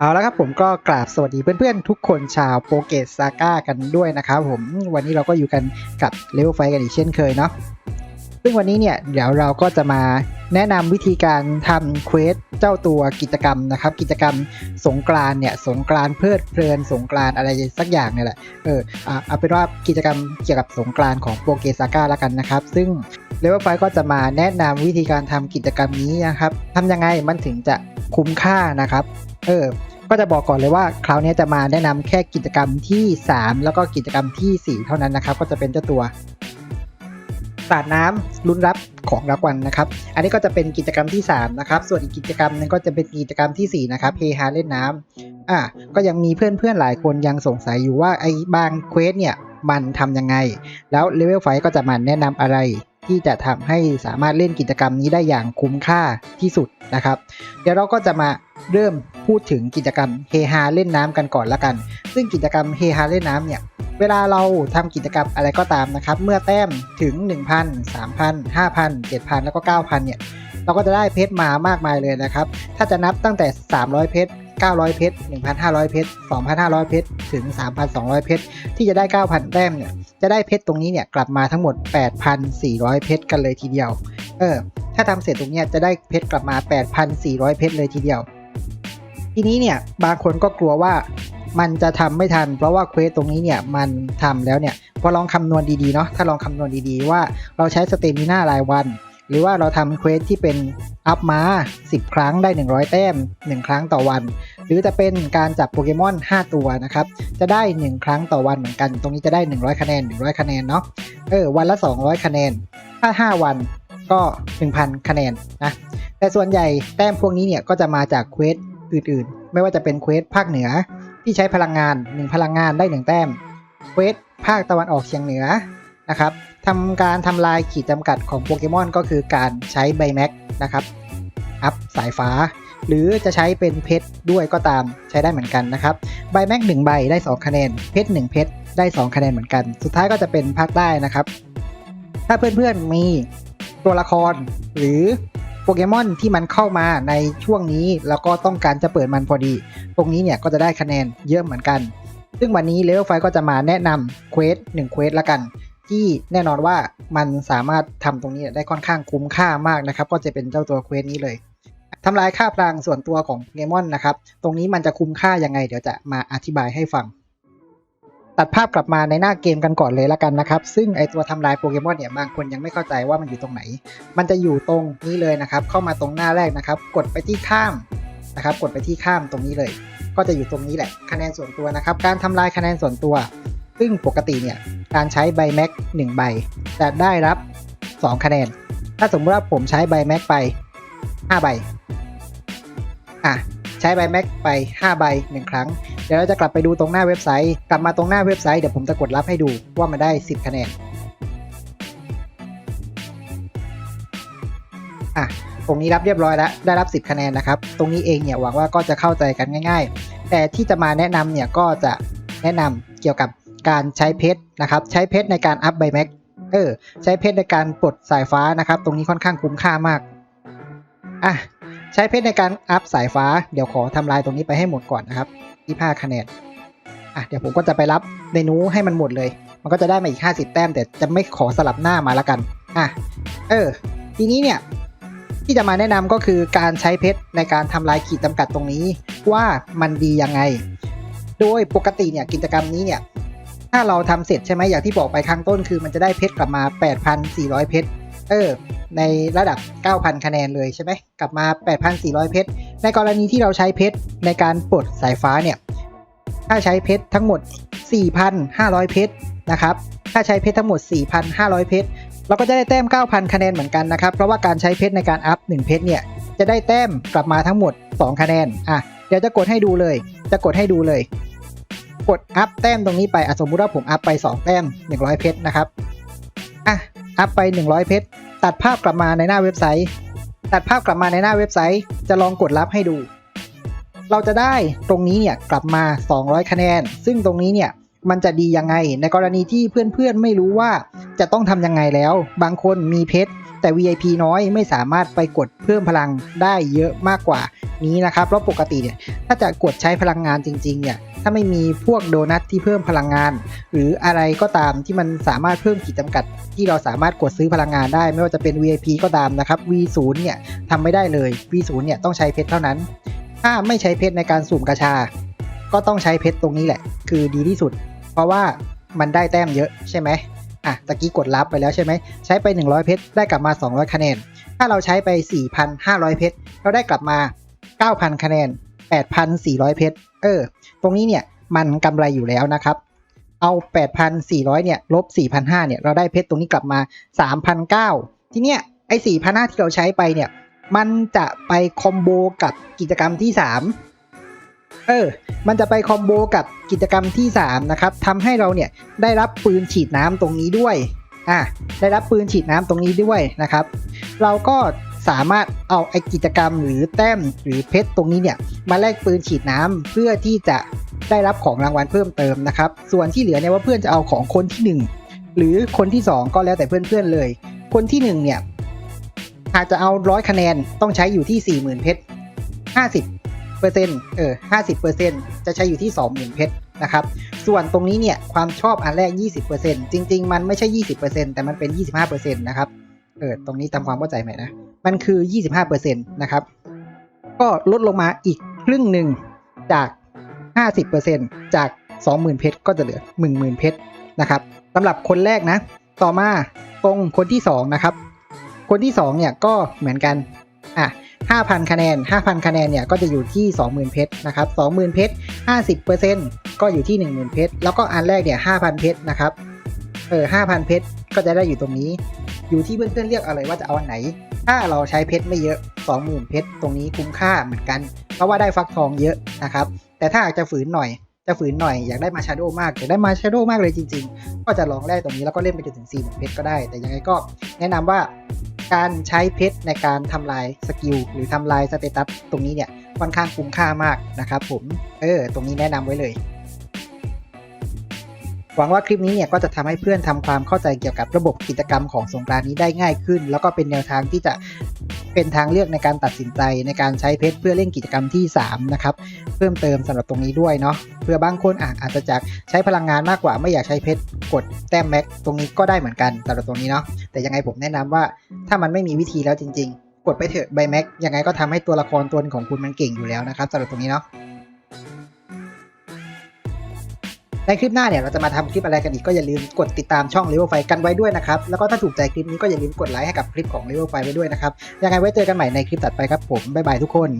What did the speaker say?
เอาละครับผมก็กราบสวัสดีเพื่อนๆ ทุกคนชาวโปเกตซาก้ากันด้วยนะครับผมวันนี้เราก็อยู่กันกับเลเวลไฟกันอีกเช่นเคยเนาะซึ่งวันนี้เนี่ยเดี๋ยวเราก็จะมาแนะนำวิธีการทำเควสเจ้าตัวกิจกรรมนะครับ กิจกรรมสงกรานเนี่ยสงกรานเพลิดเพลินสงกรานอะไรสักอย่างเนี่ยแหละเออเอาเป็นว่ากิจกรรมเกี่ยวกับสงกรานของโปเกซาก้าล้วกันนะครับ ซึ่งเลเวลไฟก็จะมาแนะนำวิธีการทำกิจกรรมนี้นะครับทำยังไงมันถึงจะคุ้มค่านะครับ เออก็จะบอกก่อนเลยว่าคราวนี้จะมาแนะนำแค่กิจกรรมที่ 3 แล้วก็กิจกรรมทีสี่ 4 เท่านั้นนะครับ ก็จะเป็นเจ้าตัวสาดน้ำลุ้นรับของรางวัลนะครับ อันนี้ก็จะเป็นกิจกรรมที่ 3 นะครับ ส่วนอีกกิจกรรมหนึงก็จะเป็นกิจกรรมทีสี่4 นะครับเฮฮาเล่นน้ำอะก็ยังมีเพื่อนๆหลายคนยังสงสัยอยู่ว่าไอ้บางเควสเนี่ยมันทำยังไง แล้วเลเวลไฟก็จะมาแนะนำอะไรที่จะทำให้สามารถเล่นกิจกรรมนี้ได้อย่างคุ้มค่าที่สุดนะครับ เดี๋ยวเราก็จะมาเริ่ม พูดถึงกิจกรรมเฮฮาเล่นน้ำกันก่อนละกัน ซึ่งกิจกรรมเฮฮาเล่นน้ำเนี่ยเวลาเราทำกิจกรรมอะไรก็ตามนะครับ เมื่อแต้มถึง 1,000 3,000 5,000 7,000 แล้วก็ 9,000 เนี่ย เราก็จะได้เพชรมามากมายเลยนะครับ ถ้าจะนับตั้งแต่ 300 เพชร 900 เพชร 1,500 เพชร 2,500 เพชร ถึง 3,200 เพชร ที่จะได้ 9,000 แต้มเนี่ย จะได้เพชรตรงนี้เนี่ยกลับมาทั้งหมด 8,400 เพชรกันเลยทีเดียว เออ ถ้าทำเสร็จตรงเนี้ยจะได้เพชรกลับมา 8,400 เพชรเลยทีเดียว ทีนี้เนี่ยบางคนก็กลัวว่ามันจะทำไม่ทัน เพราะว่าเควสตรงนี้เนี่ยมันทำแล้วเนี่ยพอลองคำนวณดีๆเนาะถ้าลองคำนวณดีๆว่าเราใช้สเตมิน่ารายวัน หรือว่าเราทำเควสที่เป็นอัพม้า 10 ครั้งได้ 100 แต้ม 1 ครั้งต่อวัน หรือจะเป็นการจับโปเกมอน 5 ตัวนะครับ จะได้ 1 ครั้งต่อวันเหมือนกัน ตรงนี้จะได้ 100 คะแนน 100 คะแนนเนาะเออวันละ 200 คะแนน ถ้า 5 วันก็ 1,000 คะแนนนะแต่ส่วนใหญ่แต้มพวกนี้เนี่ยก็จะมาจากเควส อื่นๆ ไม่ว่าจะเป็นเควสภาคเหนือที่ใช้พลังงาน 1 พลังงานได้ 1 แต้ม เควสภาคตะวันออกเฉียงเหนือนะครับทำการทำลายขีดจำกัดของโปเกมอนก็คือการใช้ใบแม็กนะครับ อัพสายฟ้า หรือจะใช้เป็นเพชรด้วยก็ตามใช้ได้เหมือนกันนะครับ ใบแม็ก1ใบได้ 2 คะแนน เพชร1เพชรได้ 2 คะแนนเหมือนกัน สุดท้ายก็จะเป็นภาคใต้นะครับ ถ้าเพื่อนๆมีตัวละครหรือ โปเกมอนที่มันเข้ามาในช่วงนี้ แล้วก็ต้องการจะเปิดมันพอดี ตรงนี้เนี่ยก็จะได้คะแนนเยอะเหมือนกัน ซึ่งวันนี้เลเวลไฟก็จะมาแนะนำเควส1เควสละกัน ที่แน่นอนว่ามันสามารถทำตรงนี้ได้ค่อนข้างคุ้มค่ามากนะครับ ก็จะเป็นเจ้าตัวเควสนี้เลยทำลายค่าพลังส่วนตัวของเกมอนนะครับ ตรงนี้มันจะคุ้มค่ายังไง เดี๋ยวจะมาอธิบายให้ฟัง ตัดภาพกลับมาในหน้าเกมกันก่อนเลยละกันนะครับ ซึ่งไอตัวทำลายโปเกมอนเนี่ยบางคนยังไม่เข้าใจว่ามันอยู่ตรงไหน มันจะอยู่ตรงนี้เลยนะครับ เข้ามาตรงหน้าแรกนะครับ กดไปที่ข้ามนะครับ กดไปที่ข้ามตรงนี้เลย ก็จะอยู่ตรงนี้แหละ คะแนนส่วนตัวนะครับ การทำลายคะแนนส่วนตัว ซึ่งปกติเนี่ยการใช้ใบแม็ก1ใบจะได้รับ 2 คะแนน ถ้าสมมติว่าผมใช้ใบแม็กไป 5 ใบ อะ ใช้ใบแม็กไป 5 ใบ 1 ครั้ง เดี๋ยวเราจะกลับไปดูตรงหน้าเว็บไซต์ กลับมาตรงหน้าเว็บไซต์เดี๋ยวผมจะกดรับให้ดูว่ามันได้ 10 คะแนนอะตรงนี้รับเรียบร้อยแล้วได้รับ 10 คะแนนนะครับ ตรงนี้เองเนี่ยหวังว่าก็จะเข้าใจกันง่าย ๆ แต่ที่จะมาแนะนำเนี่ยก็จะแนะนำเกี่ยวกับการใช้เพชรนะครับ ใช้เพชรในการอัพใบแม็กเออใช้เพชรในการปลดสายฟ้านะครับ ตรงนี้ค่อนข้างคุ้มค่ามากอะ ใช้เพชรในการอัพสายฟ้า เดี๋ยวขอทำลายตรงนี้ไปให้หมดก่อนนะครับ25คะแนนอะเดี๋ยวผมก็จะไปรับเมนูให้มันหมดเลย มันก็จะได้มาอีก 50 แต้ม แต่จะไม่ขอสลับหน้ามาละกันอะเออ ทีนี้เนี่ยที่จะมาแนะนำก็คือการใช้เพชรในการทำลายขีดจำกัดตรงนี้ว่ามันดียังไง โดยปกติเนี่ยกิจกรรมนี้เนี่ยถ้าเราทำเสร็จใช่ไหมอย่างที่บอกไปข้างต้นคือมันจะได้เพชรกลับมา 8,400 เพชรเออ ในระดับ 9,000 คะแนนเลยใช่ไหมกลับมา 8,400 เพชร ในกรณีที่เราใช้เพชรในการปลดสายฟ้าเนี่ยถ้าใช้เพชรทั้งหมด 4,500 เพชรนะครับถ้าใช้เพชรทั้งหมด 4,500 เพชรเราก็จะได้แต้ม 9,000 คะแนนเหมือนกันนะครับ เพราะว่าการใช้เพชรในการอัพ 1 เพชรเนี่ยจะได้แต้มกลับมาทั้งหมด 2 คะแนนอะเดี๋ยวจะกดให้ดูเลย จะกดให้ดูเลย กดอัพแต้มตรงนี้ไปอสมมุติว่าผมอัพไป 2 แต้ม 100 เพชรนะครับอะอัพไป 100 เพชร ตัดภาพกลับมาในหน้าเว็บไซต์ ตัดภาพกลับมาในหน้าเว็บไซต์ จะลองกดรับให้ดู เราจะได้ตรงนี้เนี่ยกลับมา 200 คะแนน ซึ่งตรงนี้เนี่ยมันจะดียังไง ในกรณีที่เพื่อนๆไม่รู้ว่าจะต้องทำยังไงแล้ว บางคนมีเพชร แต่ VIP น้อยไม่สามารถไปกดเพิ่มพลังได้เยอะมากกว่านี้นะครับเพราะปกติเนี่ยถ้าจะกดใช้พลังงานจริงๆเนี่ยถ้าไม่มีพวกโดนัทที่เพิ่มพลังงาน หรืออะไรก็ตามที่มันสามารถเพิ่มขีดจำกัด ที่เราสามารถกดซื้อพลังงานได้ ไม่ว่าจะเป็น VIP ก็ตามนะครับ V0 เนี่ยทำไม่ได้เลย V0 เนี่ยต้องใช้เพชรเท่านั้น ถ้าไม่ใช้เพชรในการสุ่มกาชา ก็ต้องใช้เพชรตรงนี้แหละ คือดีที่สุด เพราะว่ามันได้แต้มเยอะใช่ไหม อะตะกี้กดรับไปแล้วใช่ไหมใช้ไป 100 เพชรได้กลับมา 200 คะแนน ถ้าเราใช้ไป 4,500 เพชรเราได้กลับมา 9,000 คะแนน 8,400 เพชรเออ ตรงนี้เนี่ยมันกำไรอยู่แล้วนะครับ เอา 8,400 เนี่ยลบ 4,500 เนี่ยเราได้เพชรตรงนี้กลับมา 3,900 ทีเนี้ยไอ้4,500 ที่เราใช้ไปเนี่ยมันจะไปคอมโบกับกิจกรรมที่ 3 เออ มันจะไปคอมโบกับกิจกรรมที่ 3 นะครับทำให้เราเนี่ยได้รับปืนฉีดน้ำตรงนี้ด้วย อะ ได้รับปืนฉีดน้ำตรงนี้ด้วยนะครับ เราก็สามารถเอาไอกิจกรรมหรือแต้มหรือเพชรตรงนี้เนี่ยมาแลกปืนฉีดน้ำเพื่อที่จะได้รับของรางวัลเพิ่มเติมนะครับ ส่วนที่เหลือเนี่ยว่าเพื่อนจะเอาของคนที่ 1 หรือคนที่ 2 ก็แล้วแต่เพื่อนๆเลย คนที่ 1 เนี่ยอาจจะเอาร้อยคะแนนต้องใช้อยู่ที่ 40,000 เพชร50 เปอร์เซ็นต์เออ50เปอร์เซ็นต์จะใช้อยู่ที่20,000เพชรนะครับ ส่วนตรงนี้เนี่ยความชอบอันแรก20%จริง ๆ มันไม่ใช่20%แต่มันเป็น25%นต์นะครับเออตรงนี้ทำความเข้าใจใหม่นะ มันคือ25%นต์นะครับ ก็ลดลงมาอีกครึ่งหนึ่งจาก50%จาก20,000เพชรก็จะเหลือ10,000เพชรนะครับสำหรับคนแรกนะ ต่อมาตรงคนที่2นะครับ คนที่2เนี่ยก็เหมือนกันอะ 5,000 คะแนน 5,000 คะแนนเนี่ยก็จะอยู่ที่ 20,000 เพชรนะครับ20,000 เพชร 50%ก็อยู่ที่ 10,000 เพชร แล้วก็อันแรกเนี่ย 5,000 เพชรนะครับ เออ 5,000 เพชร ก็จะได้อยู่ตรงนี้ อยู่ที่เพื่อนๆเลือกเอาเลยว่าจะเอาอันไหน ถ้าเราใช้เพชรไม่เยอะ 20,000 เพชร ตรงนี้คุ้มค่าเหมือนกัน เพราะว่าได้ฟักทองเยอะนะครับ แต่ถ้าอยากจะฝืนหน่อย จะฝืนหน่อยอยากได้มาชาโดมากอยากได้มาชาโดมากเลยจริง ๆ ก็จะลองแลกตรงนี้แล้วก็เล่นไปจนถึง40,000เพชรก็ได้ แต่ยังไงก็แนะนำว่า การใช้เพชรในการทำลายสกิลหรือทำลายสเตตัสตรงนี้เนี่ยค่อนข้างคุ้มค่ามากนะครับผม เออ ตรงนี้แนะนำไว้เลย หวังว่าคลิปนี้เนี่ยก็จะทำให้เพื่อนทำความเข้าใจเกี่ยวกับระบบกิจกรรมของสงกรานนี้ได้ง่ายขึ้น แล้วก็เป็นแนวทางที่จะ เป็นทางเลือกในการตัดสินใจในการใช้เพชรเพื่อเล่นกิจกรรมที่ 3 นะครับ เพิ่มเติมสำหรับตรงนี้ด้วยเนาะเพื่อบางคนอะอาจจะจากใช้พลังงานมากกว่าไม่อยากใช้เพชรกดแต้มแม็กตรงนี้ก็ได้เหมือนกันสำหรับตรงนี้เนาะแต่ยังไงผมแนะนำว่าถ้ามันไม่มีวิธีแล้วจริง ๆ กดไปเถอะใบแม็กยังไงก็ทำให้ตัวละครตัวของคุณมันเก่งอยู่แล้วนะครับสำหรับตรงนี้เนาะ ในคลิปหน้าเนี่ยเราจะมาทำคลิปอะไรกันอีกก็อย่าลืมกดติดตามช่องเลเวลไฟกันไว้ด้วยนะครับ แล้วก็ถ้าถูกใจคลิปนี้ก็อย่าลืมกดไลค์ให้กับคลิปของเลเวลไฟไว้ด้วยนะครับ ยังไงไว้เจอกันใหม่ในคลิปตัดไปครับผมบ๊ายบายทุกคน